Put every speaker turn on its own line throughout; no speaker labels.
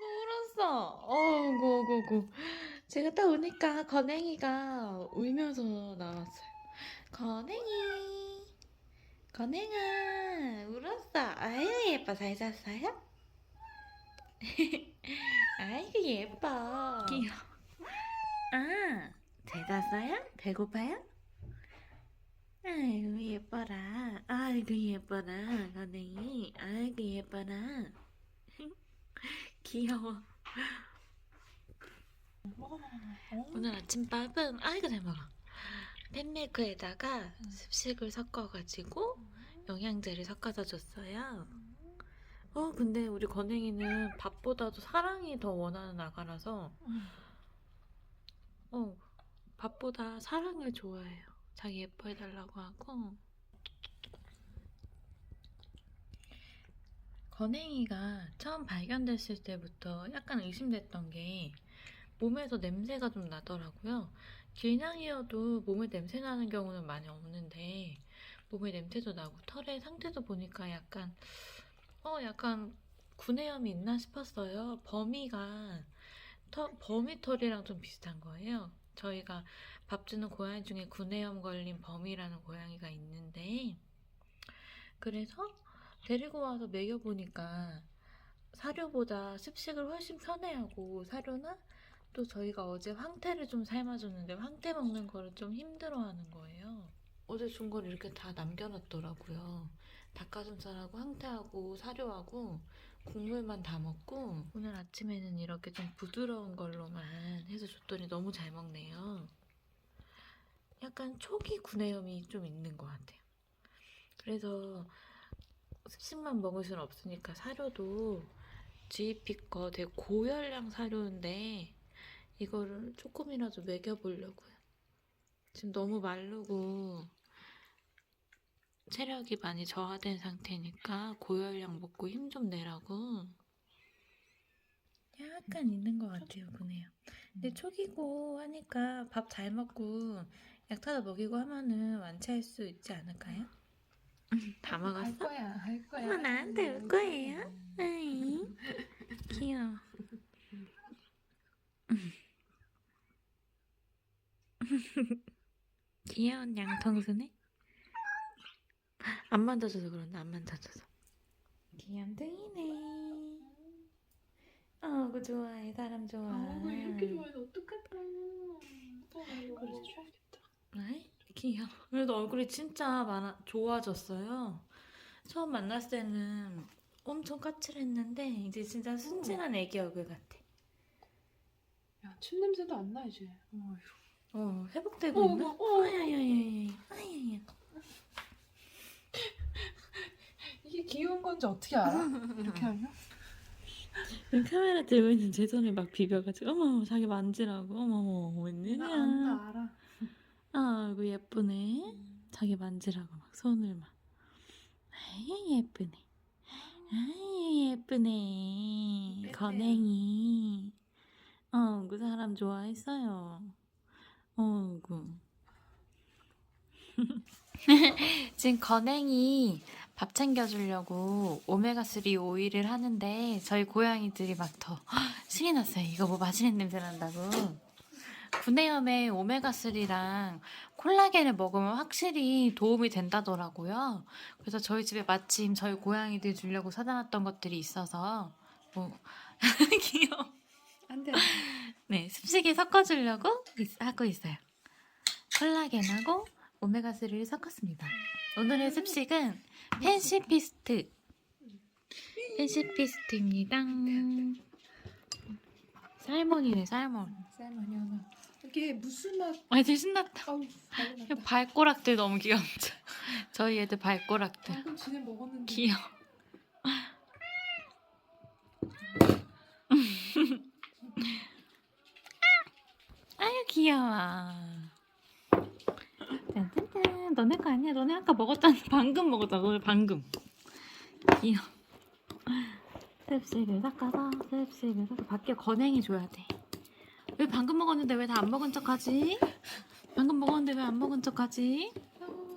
울었어. 어구, 어구, 어구. 제가 딱 오니까 건행이가 울면서 나왔어요. 건행이. 건행아, 울었어. 아유, 예뻐. 잘 잤어요? 아이고, 예뻐. 귀여워. 아, 잘 잤어요? 배고파요? 아이고, 예뻐라. 아이고, 예뻐라. 건행이. 아이고, 예뻐라. 귀여워. 오늘 아침밥은 아이고 잘 먹어. 팬밀크에다가 습식을 섞어가지고 영양제를 섞어서 줬어요. 어 근데 우리 건행이는 밥보다도 사랑이 더 원하는 아가라서 어 밥보다 사랑을 좋아해요. 자기 예뻐해달라고 하고 건행이가 처음 발견됐을 때부터 약간 의심됐던 게 몸에서 냄새가 좀 나더라고요. 길냥이여도 몸에 냄새 나는 경우는 많이 없는데 몸에 냄새도 나고 털의 상태도 보니까 약간 어 약간 구내염이 있나 싶었어요. 범이가 터, 범이 털이랑 좀 비슷한 거예요. 저희가 밥 주는 고양이 중에 구내염 걸린 범이라는 고양이가 있는데 그래서 데리고 와서 먹여보니까 사료보다 습식을 훨씬 편해하고 사료나 또 저희가 어제 황태를 좀 삶아줬는데 황태 먹는 거를 좀 힘들어하는 거예요. 어제 준 걸 이렇게 다 남겨놨더라고요. 닭가슴살하고 황태하고 사료하고 국물만 다 먹고 오늘 아침에는 이렇게 좀 부드러운 걸로만 해서 줬더니 너무 잘 먹네요. 약간 초기 구내염이 좀 있는 것 같아요. 그래서 습식만 먹을 수는 없으니까 사료도 GP 거 되게 고열량 사료인데 이거를 조금이라도 먹여보려고요. 지금 너무 마르고 체력이 많이 저하된 상태니까 고열량 먹고 힘 좀 내라고 약간 있는 것 같아요, 그네요. 근데 초기고 하니까 밥 잘 먹고 약 타다 먹이고 하면은 완치할 수 있지 않을까요?
다할
먹었어?
거야, 할 거야.
엄마 나한테 올 거예요? 아이 귀여워. 귀여운 양통수네. 안 만져줘서 그런다. 안 만져줘서. 귀염둥이네. 어그 좋아해. 사람 좋아.
아, 이렇게 좋아해서 어떡할까? 어, 그래서 줘야겠다.
아 이, 귀여워. 그래도 얼굴이 진짜 많아, 좋아졌어요. 처음 만났을 때는 엄청 까칠했는데 이제 진짜 순진한 애기 얼굴 같아.
야, 침 냄새도 안 나 이제. 어휴.
어, 회복되고
어,
있나?
어, 어.
아야야야야. 아야야.
이게 귀여운 건지 어떻게 알아? 이렇게 하면?
카메라 들고 있는 제 손을 막 비벼가지고 어머 자기 만지라고 어머
나
웬일이야.
안다 알아.
아, 이거 예쁘네. 자기 만지라고 막 손을 막. 아유 예쁘네. 아유 예쁘네. 건행이. 어, 그 사람 좋아했어요. 어구. 지금 건행이 밥 챙겨주려고 오메가3 오일을 하는데 저희 고양이들이 막 더 신이 났어요. 이거 뭐 맛있는 냄새 난다고. 구내염에 오메가3랑 콜라겐을 먹으면 확실히 도움이 된다더라고요. 그래서 저희 집에 마침 저희 고양이들 주려고 사다 놨던 것들이 있어서 뭐 귀여워.
안 돼.
네, 습식이 섞어 주려고 있- 하고 있어요. 콜라겐하고 오메가3를 섞었습니다. 오늘의 습식은 펜시피스트. 펜시피스트입니다. 살몬이네, 살몬.
쌀만이 하나. 이게 무슨 맛?
아, 이제 신났다.
아우, 잘났다.
발꼬락들 너무 귀엽죠? 저희 애들 발꼬락들.
방금 지네 먹었는데.
귀여워. 아유 귀여워. 짠짠짠. 너네 거 아니야? 너네 아까 먹었잖아. 방금 먹었잖아. 너네 방금. 귀여워. 습식을 섞어서 습식을 섞어 밖에 건행이 줘야 돼. 왜 방금 먹었는데 왜 다 안 먹은 척하지? 방금 먹었는데 왜 안 먹은 척하지?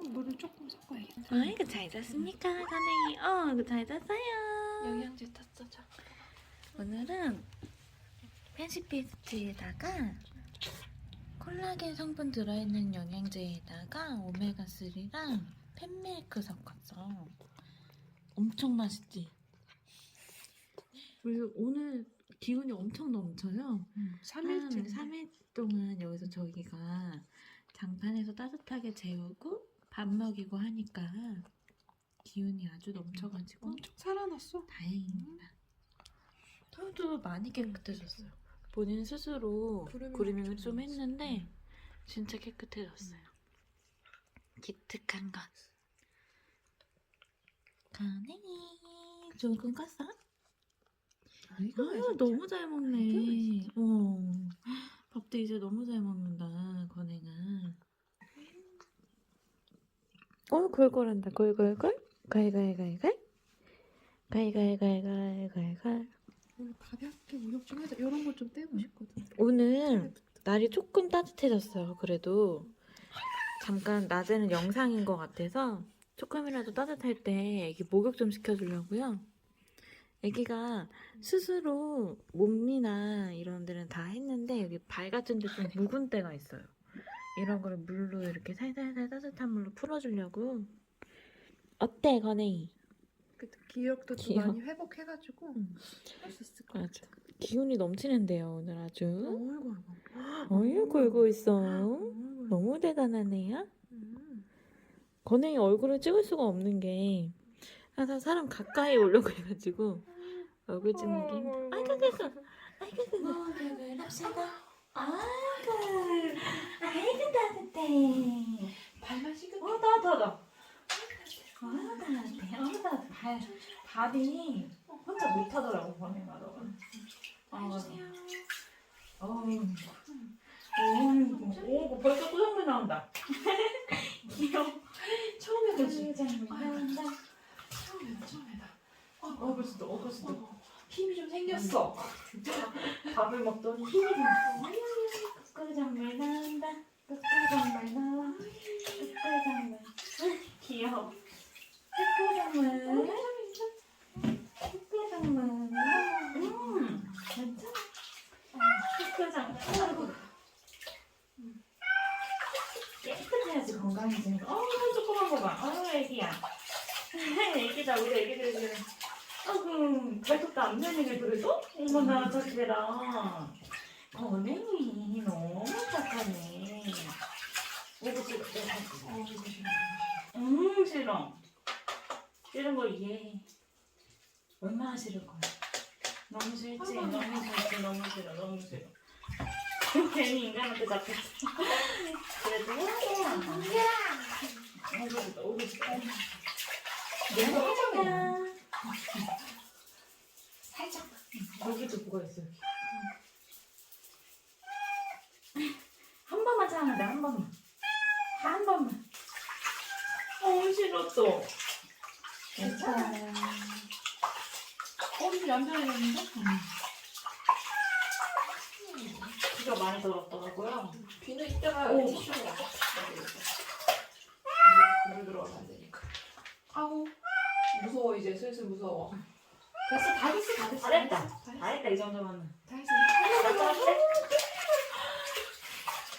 물을 조금 섞어야겠다.
아이고 잘 잤습니까, 건행이? 어, 그잘 잤어요.
영양제 탔어, 자.
오늘은 펜시피스트에다가 콜라겐 성분 들어있는 영양제에다가 오메가3랑 팬밀크 섞었어. 엄청 맛있지? 그리고 오늘 기운이 엄청 넘쳐요.
3일째.
3일 동안 여기서 저기가 장판에서 따뜻하게 재우고 밥 먹이고 하니까 기운이 아주 넘쳐가지고
엄청 살아났어.
다행입니다. 털도 많이 깨끗해졌어요. 본인 스스로
그루밍
그루밍을
좀
좀. 했는데 진짜 깨끗해졌어요. 기특한 것. 좋은 꿈 꿨어? 아유 너무 잘 먹네. 어. 밥도 이제 너무 잘 먹는다, 건행아. 어, 골골한다. 골골골. 갈갈갈갈. 갈갈갈갈갈갈.
오늘 가볍게 목욕 좀 하자. 이런 거 좀 떼고 싶거든.
오늘 날이 조금 따뜻해졌어요. 그래도 잠깐 낮에는 영상인 것 같아서 조금이라도 따뜻할 때 애기 목욕 좀 시켜주려고요. 애기가 스스로 몸이나 이런 데는 다 했는데 여기 발 같은 데 좀 묵은 때가 있어요. 이런 거를 물로 이렇게 살살살 따뜻한 물로 풀어주려고. 어때, 건행이?
그때 기억도 좀
기억.
많이 회복해가지고
응.
할수 있을 것
맞아.
같아.
기운이 넘치는데요, 오늘 아주.
어이구 어이구.
골고 있어.
어이구.
너무 대단하네요.
음.
건행이 얼굴을 찍을 수가 없는 게 항상 사람 가까이 오려고 해가지고 얼굴 찍는 게 힘들어. 아이고 아이고 아이고 합시다. 아이고 아이고 따뜻해.
발만 씻겨.
어 따뜻하다. 아이고 따뜻해. 어 따뜻해. 발 발이 혼자 못하더라고 건행아 너가.
해주세요.
어이구. 오 벌써 꾸정물 나온다. 귀여워.
처음에 그지.
나온다.
처음에다 처음에다. 어,
어 벌써 어
힘이 좀 생겼어.
밥을 먹더니 힘이 나. 끄장물 나온다. 끄장물 나와. 끄장물. 귀여워. 끄장물. 끄장물. 음. 괜찮아. 끄장물. 깨끗해야지 건강해지는 거. 어, 조그만 거 봐. 어, 애기야. 애기다, 우리 애기들 되네, 그래도? 어머나, 착해라. 건행이 너무 착하네. 오고. 음, 싫어. 싫은 거 이해해. 얼마나 싫을 거야. 너무 싫지. 너무 싫지, 너무 싫어, 너무 싫어. 괜히 인간한테 잡혔어. 그래도 해야 오고 싶다, 오고 싶다. 내가 하잖아.
살짝.
여기도 뭐가 있어. 한 번만 참으면 돼, 한 번만. 한 번만. 어, 싫었어. 괜찮아.
어, 좀 얌전해졌는데?
비가 많이 들었더라고요.
비는 이따가
오.
티슈로 물 들어가면 안 되니까. 아우 무서워 이제 슬슬 무서워. 됐어 다 됐어 다 됐어.
잘했다.
다 했어.
잘했다, 이 정도면은.
다 했어.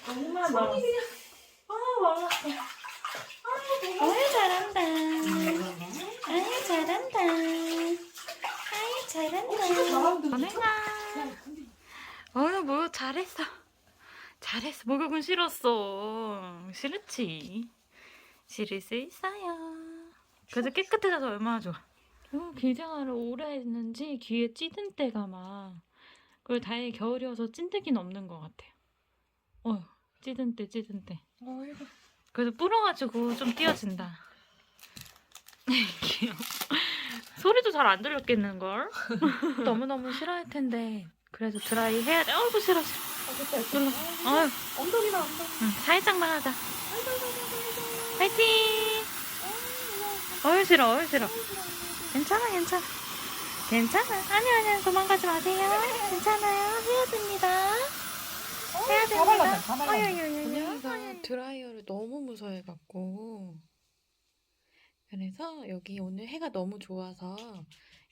정말
손이
많았어.
그냥
아, 많았어.
아유 잘한다. 아유 잘한다. 잘한다.
진짜 잘하는데.
건행아. 어휴, 뭐, 잘했어. 잘했어. 목욕은 싫었어. 싫었지. 싫을 수 있어요. 그래도 깨끗해져서 얼마나 좋아. 어, 길장화를 오래 했는지 귀에 찌든 때가 막. 그리고 다행히 겨울이어서 찐득이는 없는 것 같아요. 어휴, 찌든 때, 찌든 때. 그래도 불어가지고 좀 띄어진다. 귀여워. 소리도 잘 안 들렸겠는 걸? 너무 너무 싫어할 텐데. 그래도 드라이 해야 돼. 어이구, 싫어, 싫어.
아 됐다 됐다.
눌러. 어휴,
엉덩이다 엉덩이.
응, 살짝만 하자. 파이팅! 어휴, 싫어, 어휴, 싫어. 괜찮아, 괜찮아. 괜찮아. 아니, 아니, 도망가지 마세요. 괜찮아요. 해야
다 발랐네
됩니다.
다 발랐네.
고양이가 드라이어를 너무 무서워해갖고 그래서 여기 오늘 해가 너무 좋아서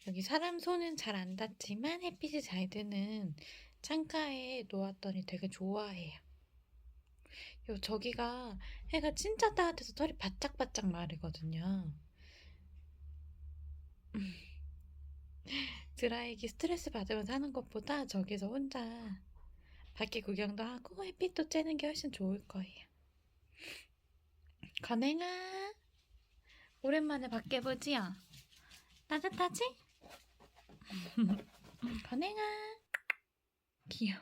여기 사람 손은 잘 안 닿지만 햇빛이 잘 드는 창가에 놓았더니 되게 좋아해요. 요 저기가 해가 진짜 따뜻해서 털이 바짝바짝 마르거든요. 음. 드라이기 스트레스 받으면서 하는 것보다 저기서 혼자 밖에 구경도 하고 햇빛도 쬐는 게 훨씬 좋을 거예요. 건행아, 오랜만에 밖에 보지요? 따뜻하지? 건행아, 귀여워.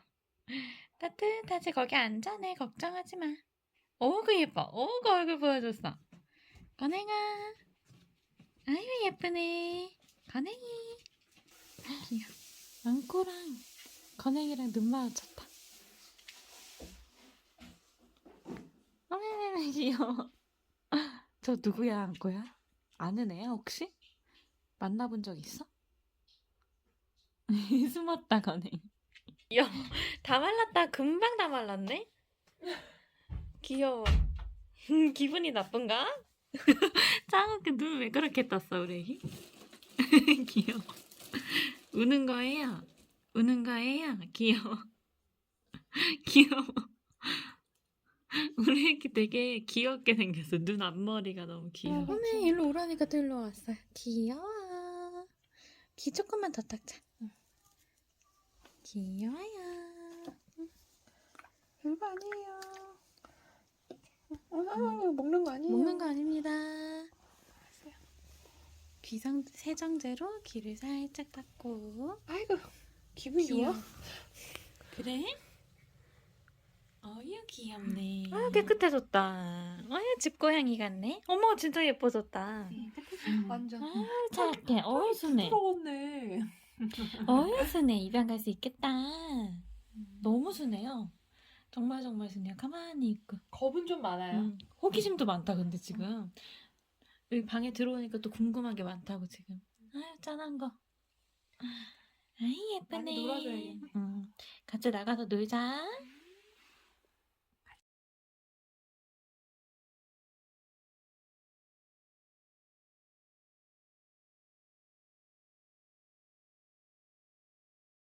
따뜻하지? 거기 앉아네. 걱정하지 마. 어구 예뻐. 어구 얼굴 보여줬어. 건행아. 아유 예쁘네. 건행이. 귀여워. 안꼬랑 건행이랑 눈 마주쳤다. 어메메메 귀여워. 저 누구야 안꼬야? 아는 애야 혹시? 만나본 적 있어? 숨었다 건행. 귀여워. 다 말랐다. 금방 다 말랐네. 귀여워. 기분이 나쁜가? 짱웃게 눈왜 그렇게 떴어 우리 애기? 귀여워. 우는 거예요. 우는 거예요. 귀여워. 귀여워. 우리 애기 되게 귀엽게 생겼어. 눈 앞머리가 너무 귀여워.
어,
어메 일로 오라니까 또 일로 왔어요. 귀여워. 귀 조금만 더 닦자. 귀여워요.
별거 아니에요. 어, 사랑이 먹는 거 아니에요?
먹는 거 아닙니다. 귀성 세정제로 귀를 살짝 닦고.
아이고 기분이
귀여워.
좋아?
그래? 어유 귀엽네. 아 깨끗해졌다. 아유 집고양이 같네. 어머 진짜 예뻐졌다.
완전
아 착해. 어유 순해.
부러웠네.
어유 순해. 입양 갈 수 있겠다. 너무 순해요. 정말 정말 순해요. 가만히 있고.
겁은 좀 많아요.
음, 호기심도 많다 근데 지금 여기 방에 들어오니까 또 궁금한 게 많다고 지금 아유 짠한 거 아이 예쁘네
많이 놀아줘야겠네.
음, 같이 나가서 놀자